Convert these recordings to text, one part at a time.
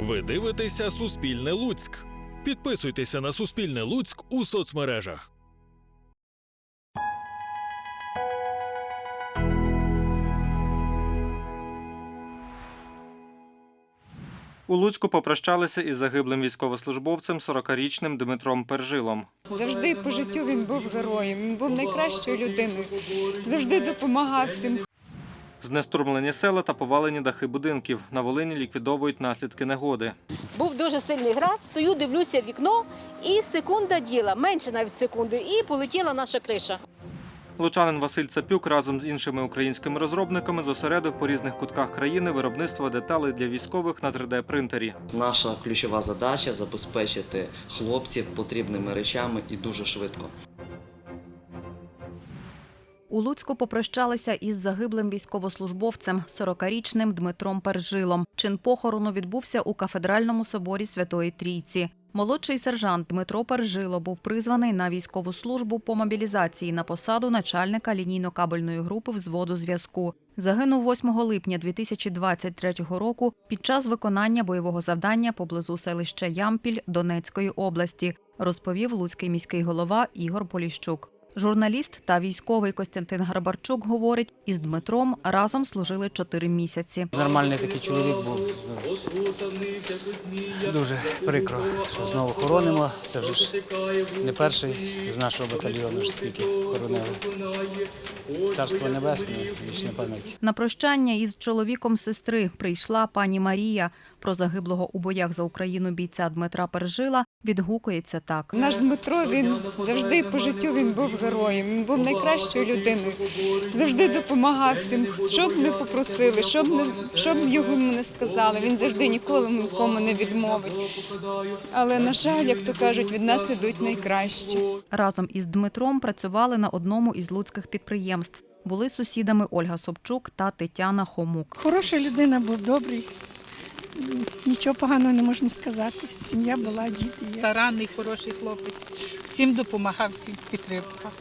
Ви дивитеся Суспільне Луцьк. Підписуйтеся на Суспільне Луцьк у соцмережах. У Луцьку попрощалися із загиблим військовослужбовцем 40-річним Дмитром Пержилом. Завжди по життю він був героєм. Він був найкращою людиною. Завжди допомагав всім. Знестурмлені села та повалені дахи будинків. На Волині ліквідовують наслідки негоди. Був дуже сильний град, стою, дивлюся в вікно, і секунда діла, менше навіть секунди, і полетіла наша криша. Лучанин Василь Цапюк разом з іншими українськими розробниками зосередив по різних кутках країни виробництво деталей для військових на 3D-принтері. Наша ключова задача забезпечити хлопців потрібними речами і дуже швидко. У Луцьку попрощалися із загиблим військовослужбовцем 40-річним Дмитром Пержилом. Чин похорону відбувся у кафедральному соборі Святої Трійці. Молодший сержант Дмитро Пержило був призваний на військову службу по мобілізації на посаду начальника лінійно-кабельної групи взводу зв'язку. Загинув 8 липня 2023 року під час виконання бойового завдання поблизу селища Ямпіль Донецької області, розповів луцький міський голова Ігор Поліщук. Журналіст та військовий Костянтин Гарбарчук говорить, із Дмитром разом служили чотири місяці. Нормальний такий чоловік був. Дуже прикро, що знову хоронимо. Це вже ж не перший з нашого батальйону, вже скільки хоронили. Царство небесне, вічна пам'ять. На прощання із чоловіком сестри прийшла пані Марія. Про загиблого у боях за Україну бійця Дмитра Пержила відгукується так. Наш Дмитро він завжди по життю він був героєм. Він був найкращою людиною. Завжди допомагав всім, що б не попросили, що б не що б його не сказали. Він завжди ніколи нікому не відмовить. Але на жаль, як то кажуть, від нас ідуть найкращі. Разом із Дмитром працювали на одному із луцьких підприємств. Були сусідами Ольга Собчук та Тетяна Хомук. Хороша людина, був добрий. Нічого поганого не можна сказати. Сім'я була, діти старанний, хороший хлопець. Всім допомагав, всім підтримував.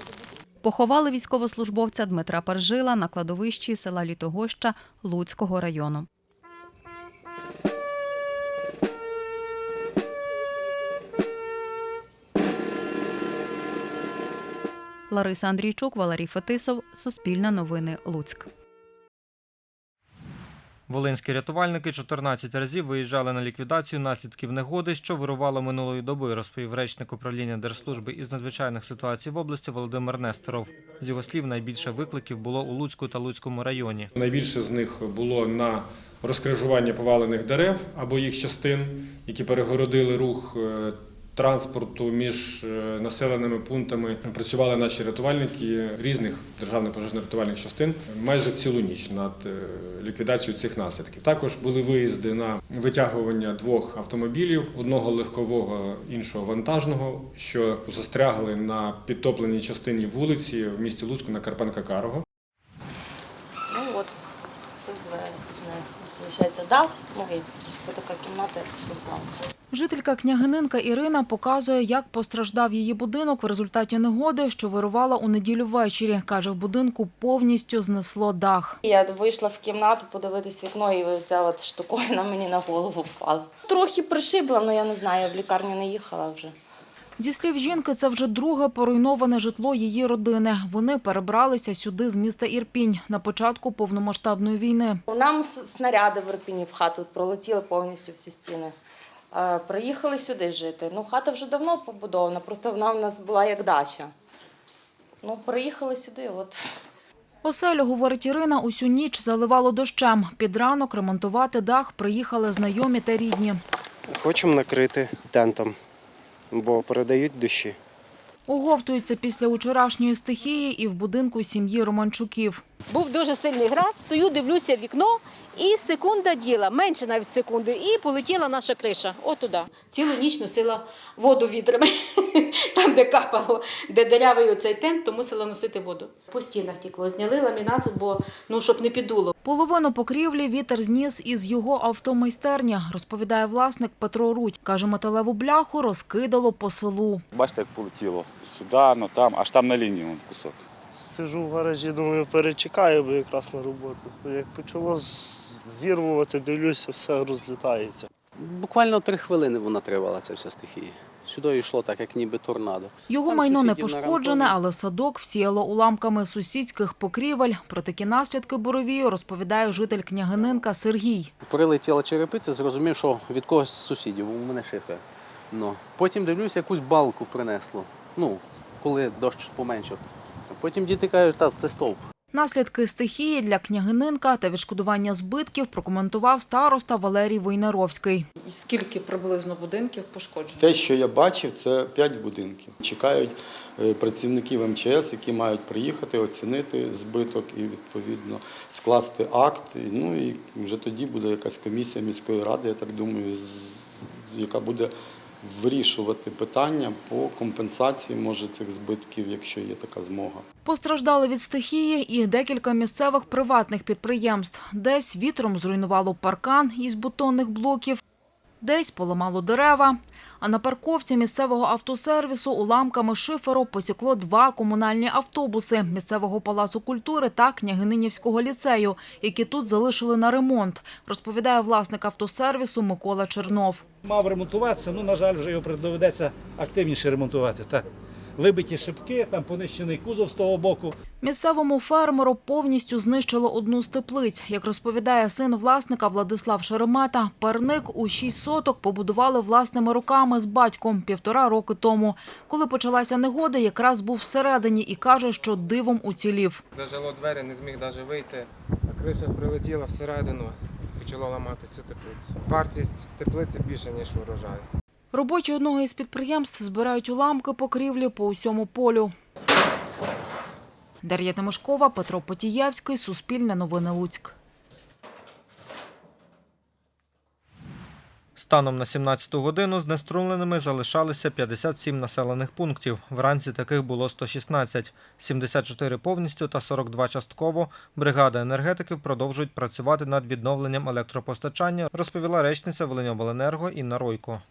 Поховали військовослужбовця Дмитра Пержила на кладовищі села Літогоща Луцького району. Лариса Андрійчук, Валерій Фетисов, Суспільне новини Луцьк. Волинські рятувальники 14 разів виїжджали на ліквідацію наслідків негоди, що вирувало минулої доби, розповів речник управління Держслужби із надзвичайних ситуацій в області Володимир Несторов. З його слів, найбільше викликів було у Луцьку та Луцькому районі. Найбільше з них було на розкрижування повалених дерев або їх частин, які перегородили рух е, транспорту між е, населеними пунктами. Працювали наші рятувальники різних державних пожежно-рятувальних частин майже цілу ніч над е, ліквідацією цих наслідків. Також були виїзди на витягування двох автомобілів: одного легкового, іншого вантажного, що застрягли на підтопленій частині вулиці в місті Луцьку на Карпенка Карого. Ну от все знесло. Виходить, дав, ну і така кімната, як спортзал. Жителька княгининка Ірина показує, як постраждав її будинок в результаті негоди, що вирувала у неділю ввечері. Каже, в будинку повністю знесло дах. Я вийшла в кімнату подивитись вікно, і ця от штуковина мені на голову впала. Трохи пришибла, але я не знаю, я в лікарню не їхала вже. Зі слів жінки, це вже друге поруйноване житло її родини. Вони перебралися сюди з міста Ірпінь на початку повномасштабної війни. Нам снаряди в Ірпіні в хату пролетіли повністю всі стіни. Е, Приїхали сюди жити. Ну, хата вже давно побудована, просто вона в нас була як дача. Ну, приїхали сюди, от. Оселю, говорить Ірина, усю ніч заливало дощем. Під ранок ремонтувати дах приїхали знайомі та рідні. Хочемо накрити тентом, бо передають дощі. Оговтуються після учорашньої стихії і в будинку сім'ї Романчуків. Був дуже сильний град, стою, дивлюся в вікно, і секунда діла, менше навіть секунди, і полетіла наша криша. Отуда. Цілу ніч носила воду вітрами. Там, де капало, де дерявий оцей тент, то мусила носити воду. По стінах тікло, зняли ламінат, бо ну щоб не підуло. Половину покрівлі вітер зніс із його автомайстерні, розповідає власник Петро Рудь. Каже, металеву бляху розкидало по селу. Бачите, як полетіло сюди, ну там, аж там на лінії кусок. Сижу в гаражі, думаю, перечекаю, бо якраз на роботу. Як почало зірвувати, дивлюся, все розлітається. Буквально три хвилини вона тривала, ця вся стихія. Сюди йшло так, як ніби торнадо. Його Там майно не пошкоджене, але садок всіяло уламками сусідських покрівель. Про такі наслідки буревію розповідає житель Княгининка Сергій. Прилетіла черепиця, зрозумів, що від когось з сусідів, у мене шифер. Ну. Потім дивлюся, якусь балку принесло. Ну, коли дощ поменшав. Потім діти кажуть, так, це стовп. Наслідки стихії для Княгининка та відшкодування збитків прокоментував староста Валерій Войнаровський. І скільки приблизно будинків пошкоджено? Те, що я бачив, це 5 будинків. Чекають е, працівників МЧС, які мають приїхати, оцінити збиток і відповідно скласти акт. Ну і вже тоді буде якась комісія міської ради, я так думаю, яка буде вирішувати питання по компенсації може цих збитків, якщо є така змога. Постраждали від стихії і декілька місцевих приватних підприємств. Десь вітром зруйнувало паркан із бетонних блоків, десь поламало дерева. А на парковці місцевого автосервісу уламками шиферу посікло два комунальні автобуси місцевого палацу культури та Княгининівського ліцею, які тут залишили на ремонт, розповідає власник автосервісу Микола Чернов. Мав ремонтуватися, ну, на жаль, вже його доведеться активніше ремонтувати. Так. Вибиті шибки, там понищений кузов з того боку. Місцевому фермеру повністю знищило одну з теплиць. Як розповідає син власника Владислав Шеремета, парник у 6 соток побудували власними руками з батьком півтора роки тому. Коли почалася негода, якраз був всередині і каже, що дивом уцілів. Зажило двері, не зміг навіть вийти, а криша прилетіла всередину, почало ламати всю теплицю. Вартість теплиці більше, ніж урожай. Робочі одного із підприємств збирають уламки покрівлі по усьому полю. Дар'я Тимошкова, Петро Потієвський, Суспільне новини Луцьк. Станом на 17-ту годину знеструмленими залишалися 57 населених пунктів. Вранці таких було 116, 74 повністю та 42 частково. Бригада енергетиків продовжують працювати над відновленням електропостачання, розповіла речниця Волиньобленерго Інна Ройко.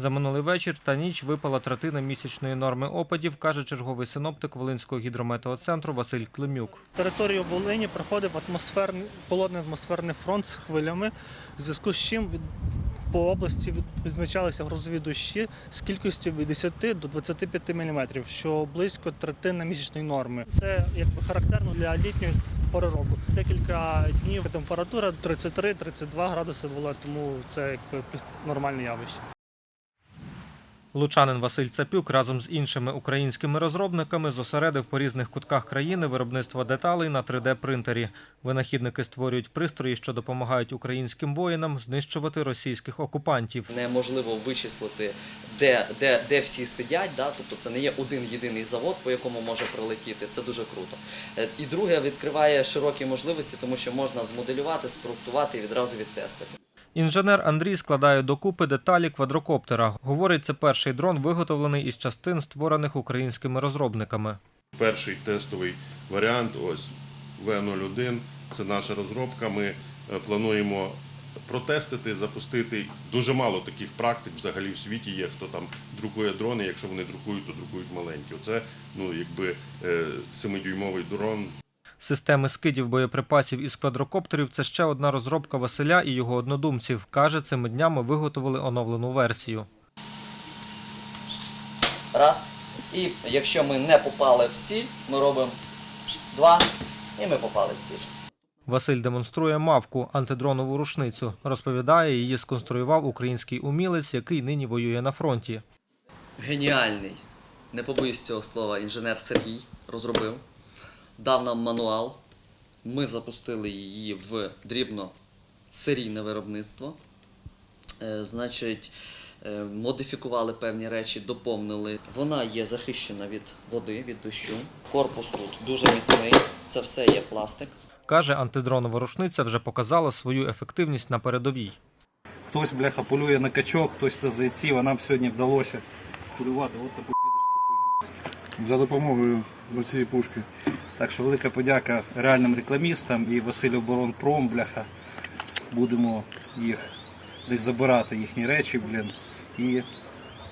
За минулий вечір та ніч випала третина місячної норми опадів, каже черговий синоптик Волинського гідрометеоцентру Василь Климюк. Територію Волині проходив атмосферний холодний атмосферний фронт з хвилями, в зв'язку з чим по області від- відмічалися грозові дощі з кількістю від 10 до 25 мм, що близько третини місячної норми. Це якби характерно для літньої пори року. Декілька днів температура 33-32 градуси була, тому це якби нормальне явище. Лучанин Василь Цапюк разом з іншими українськими розробниками зосередив по різних кутках країни виробництво деталей на 3D-принтері. Винахідники створюють пристрої, що допомагають українським воїнам знищувати російських окупантів. Неможливо вичислити, де, де, де всі сидять, да? тобто це не є один єдиний завод, по якому може прилетіти. Це дуже круто. Е, І друге відкриває широкі можливості, тому що можна змоделювати, спроектувати і відразу відтестити. Інженер Андрій складає докупи деталі квадрокоптера. Говорить, це перший дрон, виготовлений із частин, створених українськими розробниками. Перший тестовий варіант ось В01. Це наша розробка. Ми е, плануємо протестити, запустити. Дуже мало таких практик взагалі в світі є. Хто там друкує дрони. Якщо вони друкують, то друкують маленькі. Оце ну якби е, семидюймовий дрон. Системи скидів боєприпасів із квадрокоптерів це ще одна розробка Василя і його однодумців. Каже, цими днями виготовили оновлену версію. Раз. І якщо ми не попали в ціль, ми робимо два, і ми попали в ціль. Василь демонструє мавку антидронову рушницю. Розповідає, її сконструював український умілець, який нині воює на фронті. Геніальний, не побоюсь цього слова, інженер Сергій розробив, дав нам мануал. Ми запустили її в дрібно серійне виробництво. Е, Значить, е, модифікували певні речі, доповнили. Вона є захищена від води, від дощу. Корпус тут дуже міцний. Це все є пластик. Каже, антидронова рушниця вже показала свою ефективність на передовій. Хтось, бляха, полює на качок, хтось на зайців, а нам сьогодні вдалося полювати от таку підерську хуйню. За допомогою цієї пушки. Так що велика подяка реальним рекламістам і Василю Боронпром, бляха. Будемо їх їх забирати, їхні речі, блін, і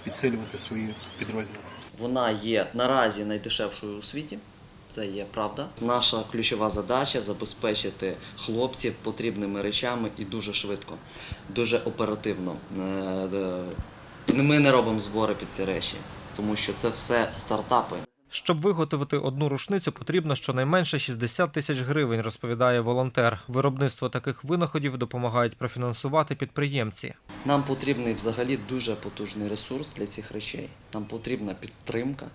підсилювати свої підрозділи. Вона є наразі найдешевшою у світі. Це є правда. Наша ключова задача забезпечити хлопців потрібними речами і дуже швидко, дуже оперативно. Е, Ми не робимо збори під ці речі, тому що це все стартапи. Щоб виготовити одну рушницю, потрібно щонайменше 60 тисяч гривень, розповідає волонтер. Виробництво таких винаходів допомагають профінансувати підприємці. Нам потрібний взагалі дуже потужний ресурс для цих речей. Нам потрібна підтримка.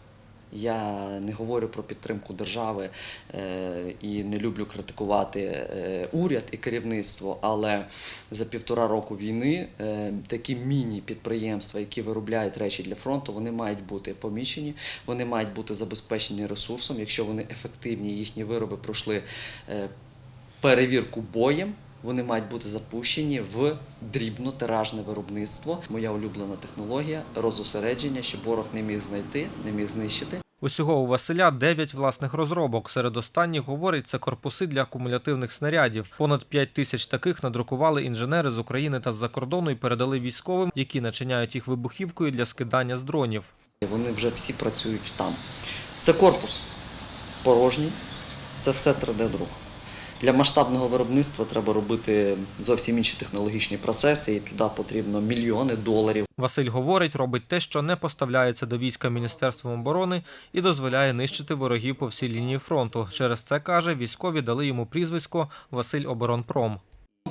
Я не говорю про підтримку держави е, і не люблю критикувати е, уряд і керівництво, але за півтора року війни е, такі міні-підприємства, які виробляють речі для фронту, вони мають бути помічені, вони мають бути забезпечені ресурсом, якщо вони ефективні, їхні вироби пройшли перевірку боєм. Вони мають бути запущені в дрібно-тиражне виробництво. Моя улюблена технологія розосередження, щоб ворог не міг знайти, не міг знищити. Усього у Василя 9 власних розробок. Серед останніх, говорить, це корпуси для акумулятивних снарядів. Понад 5 тисяч таких надрукували інженери з України та з-за кордону і передали військовим, які начиняють їх вибухівкою для скидання з дронів. Вони вже всі працюють там. Це корпус порожній, це все 3D-друк. Для масштабного виробництва треба робити зовсім інші технологічні процеси, і туди потрібно мільйони доларів. Василь говорить, робить те, що не поставляється до війська Міністерством оборони і дозволяє нищити ворогів по всій лінії фронту. Через це каже, військові дали йому прізвисько Василь Оборонпром.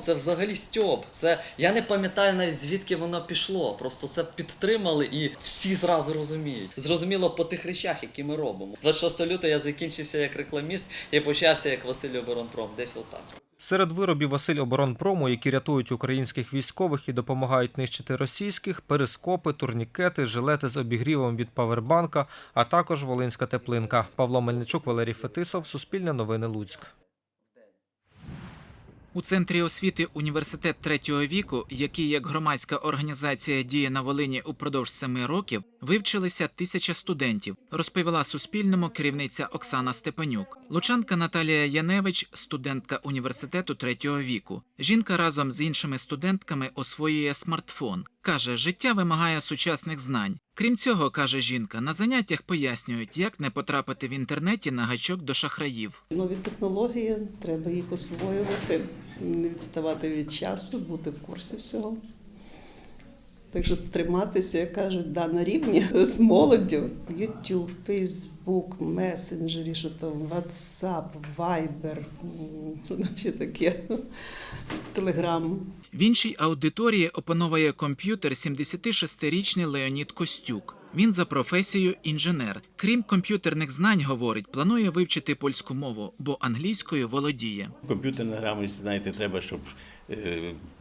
Це взагалі стьоп. Це я не пам'ятаю навіть звідки воно пішло. Просто це підтримали і всі зразу розуміють. Зрозуміло по тих речах, які ми робимо. 26 лютого я закінчився як рекламіст і почався як Василь Оборонпром. Десь отак. Серед виробів Василь Оборонпрому, які рятують українських військових і допомагають нищити російських, перископи, турнікети, жилети з обігрівом від павербанка, а також волинська теплинка. Павло Мельничук, Валерій Фетисов, Суспільне новини Луцьк. У центрі освіти університет третього віку, який як громадська організація діє на Волині упродовж семи років, вивчилися тисяча студентів, розповіла Суспільному керівниця Оксана Степанюк. Лучанка Наталія Яневич, студентка університету третього віку. Жінка разом з іншими студентками освоює смартфон. Каже, життя вимагає сучасних знань. Крім цього, каже жінка, на заняттях пояснюють, як не потрапити в інтернеті на гачок до шахраїв. Нові технології, треба їх освоювати, не відставати від часу, бути в курсі всього. Так що триматися, як кажуть, да, на рівні з молоддю. YouTube, Facebook, месенджері, що там, WhatsApp, Viber, м, що там ще таке, Telegram. В іншій аудиторії опановує комп'ютер 76-річний Леонід Костюк. Він за професією інженер. Крім комп'ютерних знань, говорить, планує вивчити польську мову, бо англійською володіє. Комп'ютерна грамотність, знаєте, треба, щоб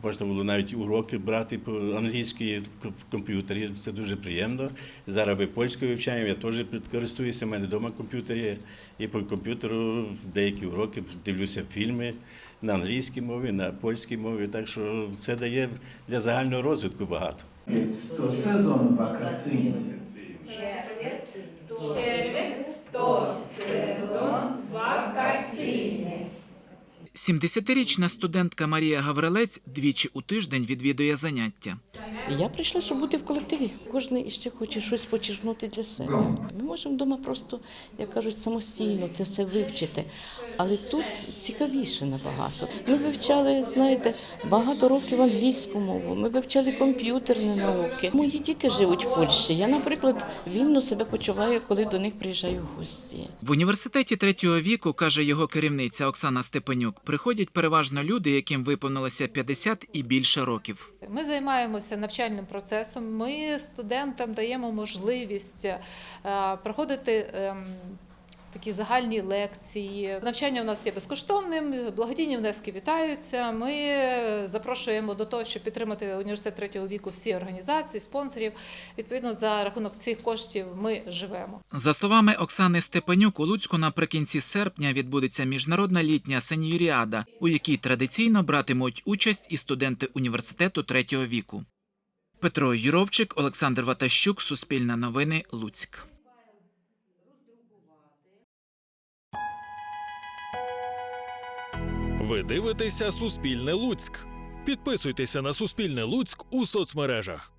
можна було навіть уроки брати по англійській в комп'ютері. Це дуже приємно. Зараз ми польською вивчаємо, я теж користуюся, в мене вдома комп'ютер є. І по комп'ютеру деякі уроки дивлюся фільми на англійській мові, на польській мові. Так що це дає для загального розвитку багато. To sezon wakacyjny. to sezon wakacyjny. 70-річна студентка Марія Гаврилець двічі у тиждень відвідує заняття. Я прийшла, щоб бути в колективі. Кожен ще хоче щось почерпнути для себе. Ми можемо вдома просто, як кажуть, самостійно це все вивчити. Але тут цікавіше набагато. Ми вивчали, знаєте, багато років англійську мову. Ми вивчали комп'ютерні науки. Мої діти живуть в Польщі. Я, наприклад, вільно себе почуваю, коли до них приїжджаю в гості. В університеті третього віку, каже його керівниця Оксана Степанюк, приходять переважно люди, яким виповнилося 50 і більше років. Ми займаємося навчальним процесом. Ми студентам даємо можливість е, проходити. ем, Такі загальні лекції. Навчання у нас є безкоштовним, благодійні внески вітаються. Ми запрошуємо до того, щоб підтримати університет третього віку всі організації, спонсорів. Відповідно, за рахунок цих коштів ми живемо. За словами Оксани Степанюк, у Луцьку наприкінці серпня відбудеться міжнародна літня сеньоріада, у якій традиційно братимуть участь і студенти університету третього віку. Петро Юровчик, Олександр Ватащук, Суспільне новини, Луцьк. Ви дивитеся Суспільне Луцьк. Підписуйтеся на Суспільне Луцьк у соцмережах.